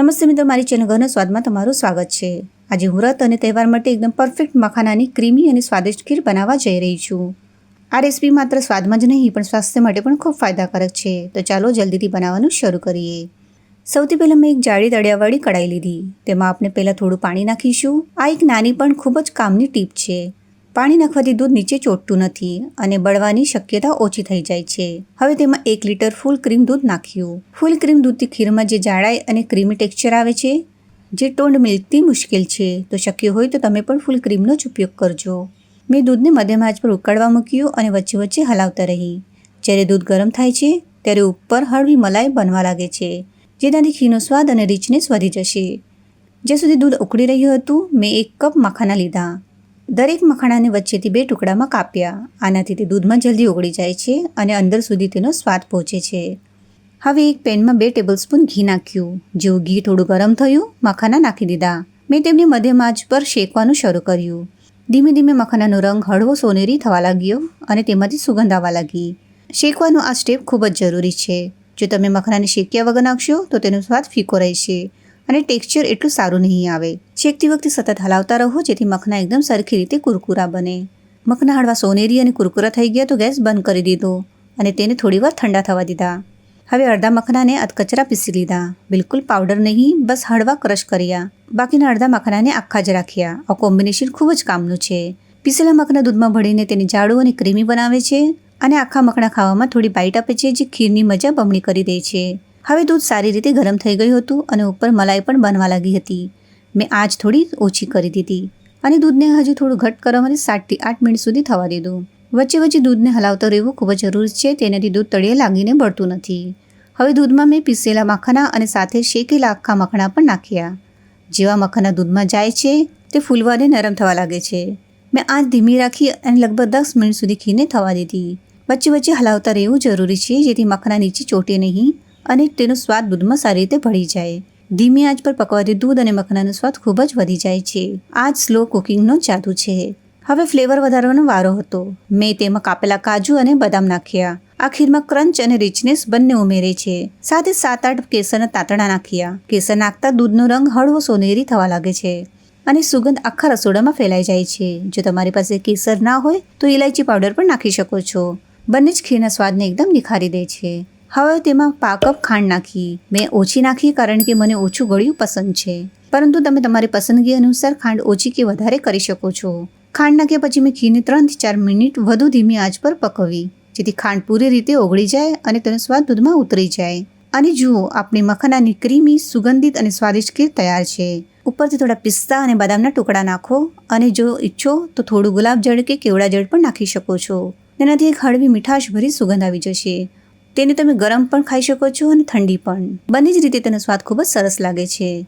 નમસ્તે મિત્રો, મારી ચેનલ ઘરના સ્વાદમાં તમારું સ્વાગત છે. આજે હું વ્રત અને તહેવાર માટે એકદમ પરફેક્ટ મખાનાની ક્રીમી અને સ્વાદિષ્ટ ખીર બનાવવા જઈ રહી છું. આ રેસીપી માત્ર સ્વાદમાં જ નહીં, પણ સ્વાસ્થ્ય માટે પણ ખૂબ ફાયદાકારક છે. તો ચાલો જલ્દીથી બનાવવાનું શરૂ કરીએ. સૌથી પહેલાં મેં એક જાડી તળિયાવાળી કઢાઈ લીધી. તેમાં આપણે પહેલાં થોડું પાણી નાખીશું. આ એક નાની પણ ખૂબ જ કામની ટીપ છે. પાણી નાખવાથી દૂધ નીચે ચોટતું નથી અને બળવાની શક્યતા ઓછી થઈ જાય છે. હવે તેમાં એક લીટર ફૂલ ક્રીમ દૂધ નાખ્યું. ફૂલ ક્રીમ દૂધથી ખીરમાં જે જાડાઈ અને ક્રીમી ટેક્સચર આવે છે, જે ટોન્ડ મિલ્કથી મુશ્કેલ છે, તો શક્ય હોય તો તમે પણ ફૂલ ક્રીમનો જ ઉપયોગ કરજો. મેં દૂધને મધ્યમ આંચ પર ઉકળવા મૂક્યું અને વચ્ચે વચ્ચે હલાવતા રહી. જ્યારે દૂધ ગરમ થાય છે, ત્યારે ઉપર હળવી મલાઈ બનવા લાગે છે, જેનાથી ખીરનો સ્વાદ અને રીચનેસ વધી જશે. જ્યાં સુધી દૂધ ઉકળી રહ્યું હતું, મેં એક કપ માખાના લીધા. દરેક મખાણાને વચ્ચેથી બે ટુકડામાં કાપ્યા. આનાથી તે દૂધમાં જલ્દી ઓગળી જાય છે અને અંદર સુધી તેનો સ્વાદ પહોંચે છે. હવે એક પેનમાં બે ટેબલસ્પૂન ઘી નાખ્યું. જેવું ઘી થોડું ગરમ થયું, મખાના નાખી દીધા. મેં તેમને મધ્યમ આંચ પર શેકવાનું શરૂ કર્યું. ધીમે ધીમે મખાનાનો રંગ હળવો સોનેરી થવા લાગ્યો અને તેમાંથી સુગંધ આવવા લાગી. શેકવાનું આ સ્ટેપ ખૂબ જ જરૂરી છે. જો તમે મખાનાને શેક્યા વગર નાખશો, તો તેનો સ્વાદ ફીકો રહેશે અને ટેક્સચર એટલું સારું નહીં આવે. શેકતી વખતે સતત હલાવતા રહો, જેથી મખના એકદમ સરખી રીતે કુરકુરા બને. મખના હળવા સોનેરી અને કુરકુરા થઈ ગયા તો ગેસ બંધ કરી દીધો અને તેને થોડીવાર ઠંડા થવા દીધા. હવે અડધા મખનાને અધકચરા પીસી લીધા. બિલકુલ પાવડર નહીં, બસ હળવા ક્રશ કર્યા. બાકીના અડધા મખનાને આખા જ રાખ્યા. આ કોમ્બિનેશન ખૂબ જ કામનું છે. પીસેલા મખના દૂધમાં ભળીને તેને જાડું અને ક્રીમી બનાવે છે અને આખા મખણા ખાવામાં થોડી બાઇટ આપે છે, જે ખીરની મજા બમણી કરી દે છે. હવે દૂધ સારી રીતે ગરમ થઈ ગયું હતું અને ઉપર મલાઈ પણ બનવા લાગી હતી. મેં આજ થોડી ઓછી કરી દીધી અને દૂધને હજુ થોડું ઘટ કરવા માટે સાતથી આઠ મિનિટ સુધી થવા દીધું. વચ્ચે વચ્ચે દૂધને હલાવતો રહેવું ખૂબ જ જરૂરી છે, તેનાથી દૂધ તળિયે લાગીને બળતું નથી. હવે દૂધમાં મેં પીસેલા મખણા અને સાથે શેકેલા આખા મખણા પણ નાખ્યા. જેવા મખણા દૂધમાં જાય છે, તે ફૂલવાને નરમ થવા લાગે છે. મેં આંચ ધીમી રાખી અને લગભગ દસ મિનિટ સુધી ખીને થવા દીધી. વચ્ચે વચ્ચે હલાવતા રહેવું જરૂરી છે, જેથી મખણા નીચે ચોટે નહીં અને તેનો સ્વાદ દૂધમાં સારી રીતે ભળી જાય. ધીમી આંચ પર પકવાથી દૂધ અને મખનાનો સ્વાદ ખૂબ જ વધી જાય છે. આ જ સ્લો કુકિંગનો જાદુ છે. હવે ફ્લેવર વધારવાનો વારો હતો. મેં તેમાં કાપેલા કાજુ અને બદામ નાખ્યા. આ ખીરમાં ક્રંચ અને રિચનેસ બંને ઉમેરે છે. સાથે સાત આઠ કેસરના તાતણા નાખ્યા. કેસર નાખતા દૂધનો રંગ હળવો સોનેરી થવા લાગે છે. અને સુગંધ આખા રસોડામાં ફેલાઈ જાય છે. જો તમારી પાસે કેસર ના હોય, તો ઇલાયચી પાવડર પણ નાખી શકો છો. બંને જ ખીરના સ્વાદને એકદમ નિખારી દે છે. હવે તેમાં પાકપ ખાંડ નાખી, મેં ઓછી નાખી કારણ કે મને ઓછું ગળ્યું પસંદ છે. પરંતુ તમે તમારી પસંદગી અનુસાર ખાંડ ઓછી કે વધારે કરી શકો છો. ખાંડ નાખ્યા પછી મેં ઘીને ત્રણથી ચાર મિનિટ વધુ ધીમી આંચ પર પકવી, જેથી ખાંડ પૂરી રીતે ઓગળી જાય અને તેનો સ્વાદ દૂધમાં ઉતરી જાય. અને જુઓ, આપણી મખનાની ક્રીમી, સુગંધિત અને સ્વાદિષ્ટ ખીર તૈયાર છે. ઉપરથી થોડા પિસ્તા અને બદામના ટુકડા નાખો અને જો ઈચ્છો તો થોડું ગુલાબ જળ કે કેવડા જળ પણ નાખી શકો છો. તેનાથી એક હળવી મીઠાશ ભરી સુગંધ આવી જશે. તેને તમે ગરમ પણ ખાઈ શકો છો અને ઠંડી પણ. બંને જ રીતે તેનો સ્વાદ ખૂબ જ સરસ લાગે છે.